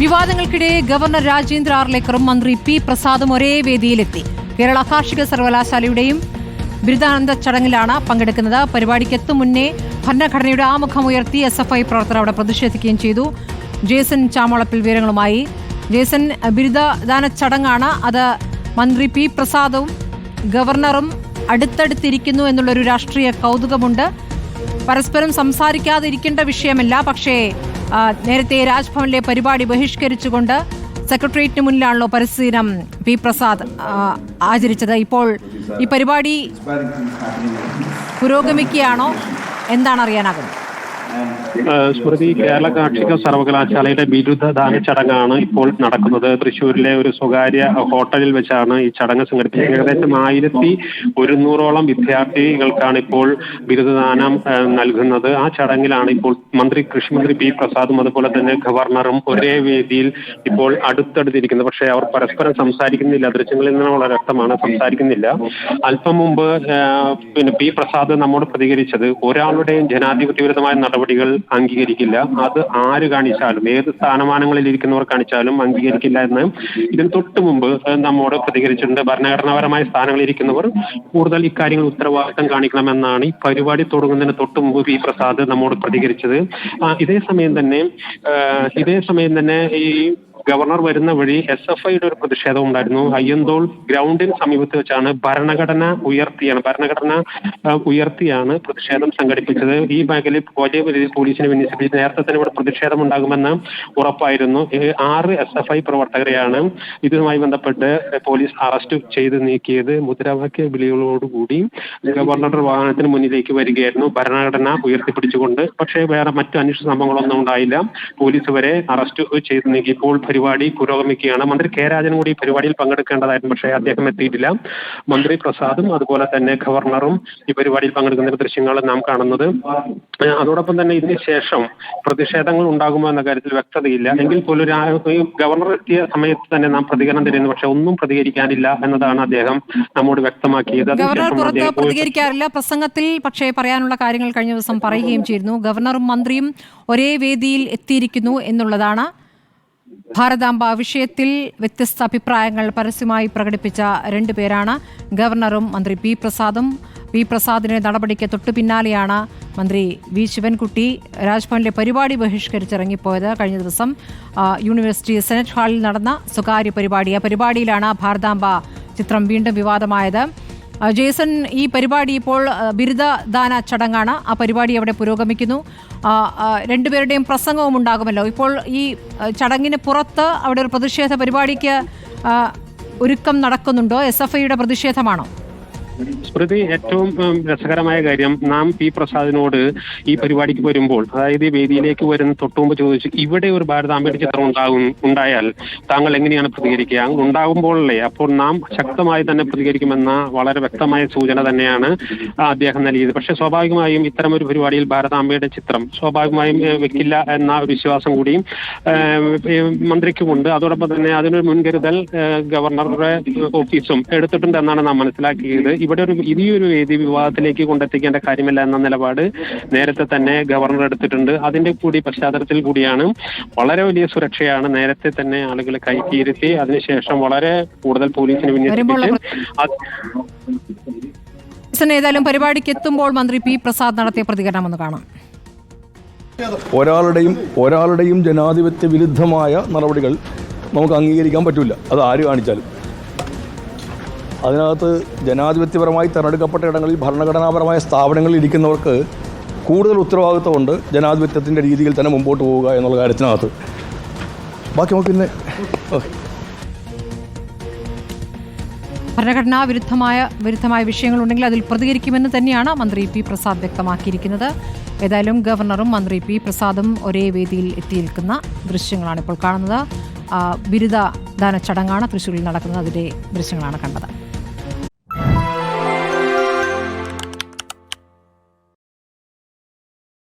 വിവാദങ്ങൾക്കിടെ governor Rajendra ആർലേക്കറും മന്ത്രി P പ്രസാദും ഒരേ വേദിയിലെത്തി. കേരള കാർഷിക സർവകലാശാലയുടെയും ബിരുദാനന്ദ ചടങ്ങിലാണ് പങ്കെടുക്കുന്നത്. പരിപാടിക്ക് എത്തും മുന്നേ ഭരണഘടനയുടെ ആമുഖം ഉയർത്തി എസ് എഫ് ഐ പ്രവർത്തകർ അവിടെ പ്രതിഷേധിക്കുകയും ചെയ്തു. ജേസൻ ചാമോളപ്പിൽ വിവരങ്ങളുമായി. ജേസൻ ബിരുദദാന ചടങ്ങാണ് അത് മന്ത്രി പി പ്രസാദും ഗവർണറും അടുത്തടുത്തിരിക്കുന്നു എന്നുള്ളൊരു രാഷ്ട്രീയ കൗതുകമുണ്ട്. പരസ്പരം സംസാരിക്കാതിരിക്കേണ്ട വിഷയമല്ല. പക്ഷേ നേരത്തെ രാജ്ഭവനിലെ പരിപാടി ബഹിഷ്കരിച്ചുകൊണ്ട് സെക്രട്ടേറിയറ്റിന് മുന്നിലാണല്ലോ പരിശീലനം പി പ്രസാദ് ആചരിച്ചത്. ഇപ്പോൾ ഈ പരിപാടി പുരോഗമിക്കുകയാണോ? എന്താണ് അറിയാനാകുന്നത് സ്മൃതി കേരള കാർഷിക സർവകലാശാലയുടെ ബിരുദദാന ചടങ്ങാണ് ഇപ്പോൾ നടക്കുന്നത്. തൃശ്ശൂരിലെ ഒരു സ്വകാര്യ ഹോട്ടലിൽ വെച്ചാണ് ഈ ചടങ്ങ് സംഘടിപ്പിച്ചത് ഏകദേശം ആയിരത്തി ഒരുന്നൂറോളം വിദ്യാർത്ഥികൾക്കാണ് ഇപ്പോൾ ബിരുദദാനം നൽകുന്നത്. ആ ചടങ്ങിലാണ് ഇപ്പോൾ മന്ത്രി കൃഷിമന്ത്രി പി പ്രസാദും അതുപോലെ തന്നെ ഗവർണറും ഒരേ വേദിയിൽ ഇപ്പോൾ അടുത്തടുത്തിരിക്കുന്നത്. പക്ഷേ അവർ പരസ്പരം സംസാരിക്കുന്നില്ല. ദൃശ്യങ്ങളിൽ നിന്ന് വളരെ വ്യക്തമാണ്. സംസാരിക്കുന്നില്ല. അല്പം മുമ്പ് പിന്നെ പി പ്രസാദ് നമ്മോട് പ്രതികരിച്ചത് ഒരാളുടെയും ജനാധിപത്യ വിരുദ്ധമായ നടപടികൾ അംഗീകരിക്കില്ല. അത് ആര് കാണിച്ചാലും ഏത് സ്ഥാനമാനങ്ങളിൽ ഇരിക്കുന്നവർ കാണിച്ചാലും അംഗീകരിക്കില്ല എന്ന് ഇതിന് തൊട്ട് മുമ്പ് നമ്മോട് പ്രതികരിച്ചിട്ടുണ്ട്. ഭരണഘടനാപരമായ സ്ഥാനങ്ങളിൽ ഇരിക്കുന്നവർ കൂടുതൽ ഇക്കാര്യങ്ങൾ ഉത്തരവാദിത്തം കാണിക്കണമെന്നാണ് ഈ പരിപാടി തുടങ്ങുന്നതിന് തൊട്ട് മുമ്പ് പി പ്രസാദ് നമ്മോട് പ്രതികരിച്ചത്. ഇതേ സമയം തന്നെ ഇതേ സമയം തന്നെ ഈ ഗവർണർ വരുന്ന വഴി എസ് എഫ് ഐയുടെ ഒരു പ്രതിഷേധം ഉണ്ടായിരുന്നു. അയ്യന്തോൾ ഗ്രൗണ്ടിന് സമീപത്ത് വെച്ചാണ് ഭരണഘടന ഉയർത്തിയാണ് ഭരണഘടന ഉയർത്തിയാണ് പ്രതിഷേധം സംഘടിപ്പിച്ചത്. ഈ മേഖലയിൽ വലിയ രീതിയിൽ പോലീസിനെ വിന്യസിപ്പിച്ച് നേരത്തെ തന്നെ ഇവിടെ പ്രതിഷേധം ഉണ്ടാകുമെന്ന് ഉറപ്പായിരുന്നു. ആറ് എസ് എഫ് ഐ പ്രവർത്തകരെയാണ് ഇതുമായി ബന്ധപ്പെട്ട് പോലീസ് അറസ്റ്റ് ചെയ്ത് നീക്കിയത്. മുദ്രാവാക്യ വിളികളോടുകൂടി ഗവർണറുടെ വാഹനത്തിന് മുന്നിലേക്ക് വരികയായിരുന്നു. ഭരണഘടന ഉയർത്തിപ്പിടിച്ചുകൊണ്ട്. പക്ഷേ വേറെ മറ്റു അന്വേഷണ സംഭവങ്ങളൊന്നും ഉണ്ടായില്ല. പോലീസ് വരെ അറസ്റ്റ് ചെയ്ത് നീക്കി. ഇപ്പോൾ പരിപാടി പുരോഗമിക്കുകയാണ്. മന്ത്രി കെ രാജൻ കൂടി ഈ പരിപാടിയിൽ പങ്കെടുക്കേണ്ടതായിരുന്നു പക്ഷേ അദ്ദേഹം എത്തിയിട്ടില്ല. മന്ത്രി പ്രസാദും അതുപോലെ തന്നെ ഗവർണറും ഈ പരിപാടിയിൽ പങ്കെടുക്കുന്ന ദൃശ്യങ്ങൾ നാം കാണുന്നത്. അതോടൊപ്പം തന്നെ ഇതിന് ശേഷം പ്രതിഷേധങ്ങൾ ഉണ്ടാകുമോ എന്ന കാര്യത്തിൽ വ്യക്തതയില്ല. എങ്കിൽ പോലും ഗവർണർ എത്തിയ സമയത്ത് തന്നെ നാം പ്രതികരണം തരുന്നു. പക്ഷെ ഒന്നും പ്രതികരിക്കാനില്ല എന്നതാണ് അദ്ദേഹം നമ്മോട് വ്യക്തമാക്കിയത്. പ്രതികരിക്കാറില്ല. പ്രസംഗത്തിൽ പക്ഷേ പറയാനുള്ള കാര്യങ്ങൾ കഴിഞ്ഞ ദിവസം പറയുകയും ചെയ്തിരുന്നു. ഗവർണറും മന്ത്രിയും ഒരേ വേദിയിൽ എത്തിയിരിക്കുന്നു എന്നുള്ളതാണ് ഭാരതാംബ വിഷയത്തിൽ വ്യത്യസ്ത അഭിപ്രായങ്ങൾ പരസ്യമായി പ്രകടിപ്പിച്ച രണ്ടു പേരാണ്. ഗവർണറും മന്ത്രി പി പ്രസാദും. പി പ്രസാദിന്റെ നടപടിക്ക് തൊട്ടു പിന്നാലെയാണ് മന്ത്രി വി ശിവൻകുട്ടി രാജ്ഭവനിലെ പരിപാടി ബഹിഷ്കരിച്ചിറങ്ങിപ്പോയത്. കഴിഞ്ഞ ദിവസം യൂണിവേഴ്സിറ്റി സെനറ്റ് ഹാളിൽ നടന്ന സ്വകാര്യ പരിപാടി. ആ പരിപാടിയിലാണ് ഭാരതാംബ ചിത്രം വീണ്ടും വിവാദമായത്. ജേസൺ ഈ പരിപാടി ഇപ്പോൾ ബിരുദദാന ചടങ്ങാണ്. ആ പരിപാടി അവിടെ പുരോഗമിക്കുന്നു. രണ്ടുപേരുടെയും പ്രസംഗവും ഉണ്ടാകുമല്ലോ. ഇപ്പോൾ ഈ ചടങ്ങിന് പുറത്ത് അവിടെ ഒരു പ്രതിഷേധ പരിപാടിക്ക് ഒരുക്കം നടക്കുന്നുണ്ടോ? എസ് എഫ് ഐയുടെ പ്രതിഷേധമാണോ? സ്മൃതി ഏറ്റവും രസകരമായ കാര്യം നാം പി പ്രസാദിനോട് ഈ പരിപാടിക്ക് വരുമ്പോൾ അതായത് ഈ വേദിയിലേക്ക് വരുന്ന തൊട്ടുമുമ്പ് ചോദിച്ചു ഇവിടെ ഒരു ഭാരതാംബയുടെ ചിത്രം ഉണ്ടാകും ഉണ്ടായാൽ താങ്കൾ എങ്ങനെയാണ് പ്രതികരിക്കുക? ഉണ്ടാകുമ്പോഴല്ലേ അപ്പോൾ നാം ശക്തമായി തന്നെ പ്രതികരിക്കുമെന്ന വളരെ വ്യക്തമായ സൂചന തന്നെയാണ് അദ്ദേഹം നൽകിയത്. പക്ഷെ സ്വാഭാവികമായും ഇത്തരം ഒരു പരിപാടിയിൽ ഭാരത ഭാരതാംബയുടെ ചിത്രം സ്വാഭാവികമായും വെക്കില്ല എന്ന വിശ്വാസം കൂടിയും മന്ത്രിക്കുമുണ്ട്. അതോടൊപ്പം തന്നെ അതിനൊരു മുൻകരുതൽ ഗവർണറുടെ ഓഫീസും എടുത്തിട്ടുണ്ട് എന്നാണ് നാം മനസ്സിലാക്കിയത്. ഇവിടെ ഒരു ഈ ഒരു വേദി വിവാദത്തിലേക്ക് കൊണ്ടെത്തിക്കേണ്ട കാര്യമില്ല എന്ന നിലപാട് നേരത്തെ തന്നെ ഗവർണർ എടുത്തിട്ടുണ്ട്. അതിന്റെ കൂടി പശ്ചാത്തലത്തിൽ കൂടിയാണ് വളരെ വലിയ സുരക്ഷയാണ് നേരത്തെ തന്നെ ആളുകളെ കൈക്കിയിരുത്തി അതിനുശേഷം വളരെ കൂടുതൽ പോലീസിന് ജേസൺ ഏതായാലും പരിപാടിക്ക് എത്തുമ്പോൾ മന്ത്രി പി പ്രസാദ് നടത്തിയ പ്രതികരണം ഒന്ന് കാണാം. ഒരാളുടെയും ഒരാളുടെയും ജനാധിപത്യ വിരുദ്ധമായ നടപടികൾ നമുക്ക് അംഗീകരിക്കാൻ പറ്റില്ല അത് ആര് കാണിച്ചാലും. അതിനകത്ത് ജനാധിപത്യപരമായി തിരഞ്ഞെടുക്കപ്പെട്ട ഇടങ്ങളിൽ ഭരണഘടനാപരമായ സ്ഥാപനങ്ങളിൽ ഇരിക്കുന്നവർക്ക് കൂടുതൽ ഉത്തരവാദിത്വമുണ്ട് ജനാധിപത്യത്തിന്റെ രീതിയിൽ തന്നെ മുമ്പോട്ട് പോവുക എന്നുള്ള കാര്യത്തിനകത്ത്. ബാക്കി നമുക്ക് പിന്നെ ഭരണഘടനാ വിരുദ്ധമായ വിരുദ്ധമായ വിഷയങ്ങളുണ്ടെങ്കിൽ അതിൽ പ്രതികരിക്കുമെന്ന് തന്നെയാണ് മന്ത്രി പി പ്രസാദ് വ്യക്തമാക്കിയിരിക്കുന്നത്. ഏതായാലും ഗവർണറും മന്ത്രി പി പ്രസാദും ഒരേ വേദിയിൽ എത്തിയിരിക്കുന്ന ദൃശ്യങ്ങളാണ് ഇപ്പോൾ കാണുന്നത്. ബിരുദദാന ചടങ്ങാണ് തൃശ്ശൂരിൽ നടക്കുന്നത്. അതിന്റെ ദൃശ്യങ്ങളാണ് കണ്ടത്.